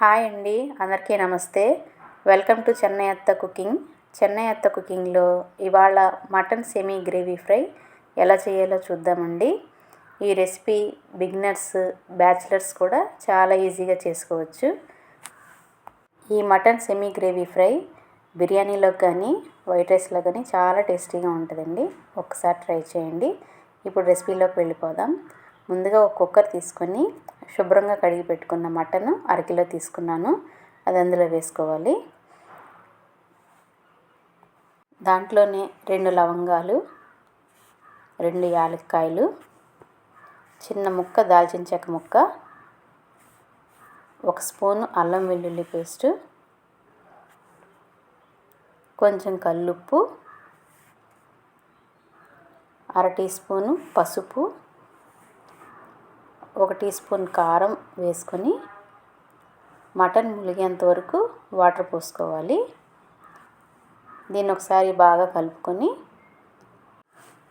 Hi అండి అందరికీ నమస్తే. వెల్కమ్ టు చెన్నై అత్త కుకింగ్. చెన్నై అత్త కుకింగ్లో ఇవాళ మటన్ సెమీ గ్రేవీ ఫ్రై ఎలా చేయాలో చూద్దామండి. ఈ రెసిపీ బిగినర్స్ బ్యాచిలర్స్ కూడా చాలా ఈజీగా చేసుకోవచ్చు. ఈ మటన్ సెమీ గ్రేవీ ఫ్రై బిర్యానీలో కానీ వైట్ రైస్లో కానీ చాలా టేస్టీగా ఉంటుందండి. ఒకసారి ట్రై చేయండి. ఇప్పుడు రెసిపీలోకి వెళ్ళిపోదాం. ముందుగా ఒక కుక్కర్ తీసుకొని శుభ్రంగా కడిగి పెట్టుకున్న మటన్ అరకిలో తీసుకున్నాను. అది అందులో వేసుకోవాలి. దాంట్లోనే రెండు లవంగాలు రెండు యాలక్కాయలు చిన్న ముక్క దాల్చిన చెక్క ముక్క ఒక స్పూను అల్లం వెల్లుల్లి పేస్టు కొంచెం కల్లుప్పు అర టీ స్పూను పసుపు ఒక టీ స్పూన్ కారం వేసుకొని మటన్ ములిగేంత వరకు వాటర్ పోసుకోవాలి. దీన్ని ఒకసారి బాగా కలుపుకొని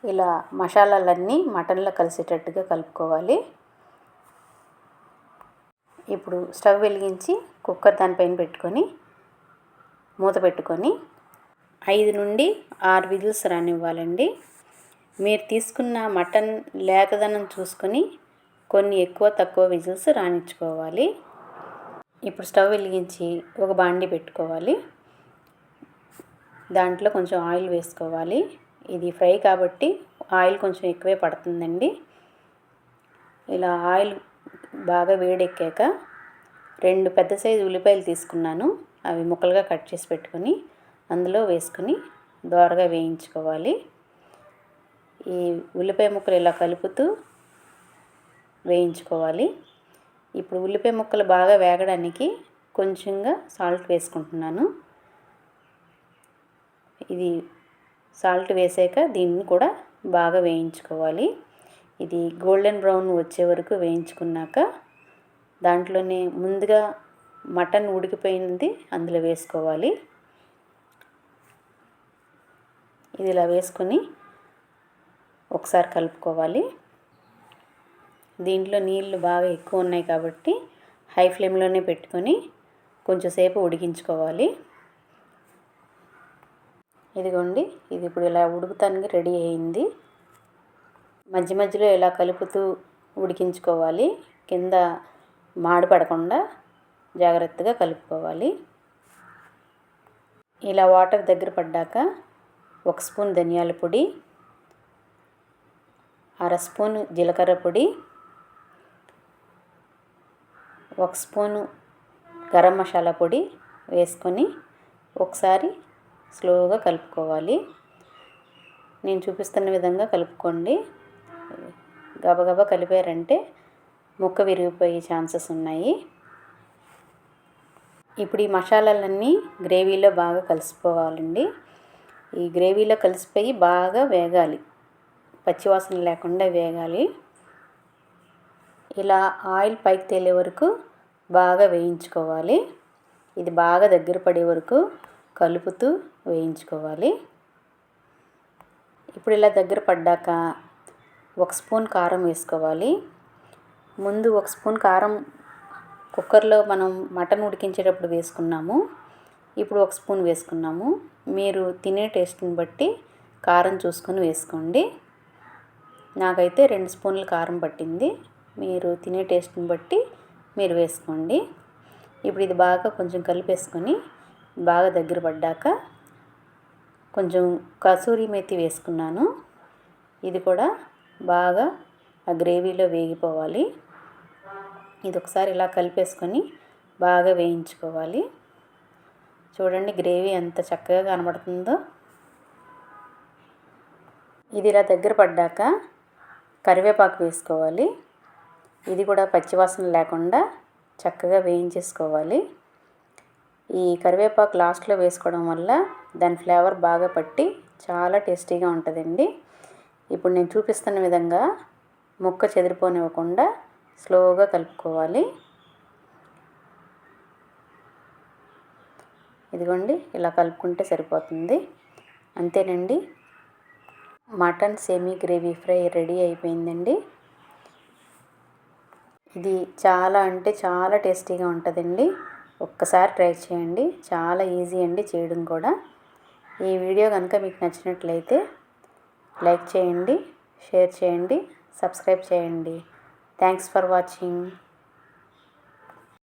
ఇలా మసాలాలన్నీ మటన్లో కలిసేటట్టుగా కలుపుకోవాలి. ఇప్పుడు స్టవ్ వెలిగించి కుక్కర్ దానిపైన పెట్టుకొని మూత పెట్టుకొని ఐదు నుండి ఆరు విజిల్స్ రానివ్వాలండి. మీరు తీసుకున్న మటన్ లేతదనం చూసుకొని కొన్ని ఎక్కువ తక్కువ విజిల్స్ రాణించుకోవాలి. ఇప్పుడు స్టవ్ వెలిగించి ఒక బాండి పెట్టుకోవాలి. దాంట్లో కొంచెం ఆయిల్ వేసుకోవాలి. ఇది ఫ్రై కాబట్టి ఆయిల్ కొంచెం ఎక్కువే పడుతుందండి. ఇలా ఆయిల్ బాగా వేడెక్కాక రెండు పెద్ద సైజు ఉల్లిపాయలు తీసుకున్నాను. అవి ముక్కలుగా కట్ చేసి పెట్టుకొని అందులో వేసుకొని దోరగా వేయించుకోవాలి. ఈ ఉల్లిపాయ ముక్కలు ఇలా కలుపుతూ వేయించుకోవాలి. ఇప్పుడు ఉల్లిపాయ ముక్కలు బాగా వేగడానికి కొంచెంగా సాల్ట్ వేసుకుంటున్నాను. ఇది సాల్ట్ వేసాక దీన్ని కూడా బాగా వేయించుకోవాలి. ఇది గోల్డెన్ బ్రౌన్ వచ్చే వరకు వేయించుకున్నాక దాంట్లోనే ముందుగా మటన్ ఉడికిపోయింది అందులో వేసుకోవాలి. ఇది ఇలా వేసుకొని ఒకసారి కలుపుకోవాలి. దీంట్లో నీళ్ళు బాగా ఎక్కువ ఉన్నాయి కాబట్టి హై ఫ్లేమ్లోనే పెట్టుకొని కొంచెంసేపు ఉడికించుకోవాలి. ఇదిగోండి ఇది ఇప్పుడు ఇలా ఉడుకుతానికి రెడీ అయింది. మధ్య మధ్యలో ఇలా కలుపుతూ ఉడికించుకోవాలి. కింద మాడిపడకుండా జాగ్రత్తగా కలుపుకోవాలి. ఇలా వాటర్ దగ్గర పడ్డాక ఒక స్పూన్ ధనియాల పొడి అర స్పూన్ జీలకర్ర పొడి ఒక స్పూను గరం మసాలా పొడి వేసుకొని ఒకసారి స్లోగా కలుపుకోవాలి. నేను చూపిస్తున్న విధంగా కలుపుకోండి. గబగబా కలిపారంటే ముక్క విరిగిపోయే ఛాన్సెస్ ఉన్నాయి. ఇప్పుడు ఈ మసాలాలన్నీ గ్రేవీలో బాగా కలిసిపోవాలండి. ఈ గ్రేవీలో కలిసిపోయి బాగా వేగాలి. పచ్చివాసన లేకుండా వేగాలి. ఇలా ఆయిల్ పైకి తేలే వరకు బాగా వేయించుకోవాలి. ఇది బాగా దగ్గర పడే వరకు కలుపుతూ వేయించుకోవాలి. ఇప్పుడు ఇలా దగ్గర పడ్డాక ఒక స్పూన్ కారం వేసుకోవాలి. ముందు ఒక స్పూన్ కారం కుక్కర్లో మనం మటన్ ఉడికించేటప్పుడు వేసుకున్నాము. ఇప్పుడు ఒక స్పూన్ వేసుకున్నాము. మీరు తినే టేస్ట్ని బట్టి కారం చూసుకొని వేసుకోండి. నాకైతే రెండు స్పూన్లు కారం పట్టింది. మీరు తినే టేస్ట్ని బట్టి మీరు వేసుకోండి. ఇప్పుడు ఇది బాగా కొంచెం కలిపేసుకొని బాగా దగ్గర పడ్డాక కొంచెం కసూరి మెత్తి వేసుకున్నాను. ఇది కూడా బాగా ఆ గ్రేవీలో వేగిపోవాలి. ఇది ఒకసారి ఇలా కలిపేసుకొని బాగా వేయించుకోవాలి. చూడండి గ్రేవీ ఎంత చక్కగా కనబడుతుందో. ఇది ఇలా దగ్గర పడ్డాక కరివేపాకు వేసుకోవాలి. ఇది కూడా పచ్చివాసన లేకుండా చక్కగా వేయించేసుకోవాలి. ఈ కరివేపాకు లాస్ట్లో వేసుకోవడం వల్ల దాని ఫ్లేవర్ బాగా పట్టి చాలా టేస్టీగా ఉంటుందండి. ఇప్పుడు నేను చూపిస్తున్న విధంగా ముక్క చెదిరిపోనివ్వకుండా స్లోగా కలుపుకోవాలి. ఇదిగోండి ఇలా కలుపుకుంటే సరిపోతుంది. అంతేనండి. Mutton semi gravy fry ready అయిపోయిందండి. ఇది చాలా అంటే చాలా టేస్టీగా ఉంటుందండి. ఒక్కసారి ట్రై చేయండి. చాలా ఈజీ అండి చేయడం కూడా. ఈ వీడియో కనుక మీకు నచ్చినట్లయితే లైక్ చేయండి షేర్ చేయండి సబ్స్క్రైబ్ చేయండి. Thanks for watching.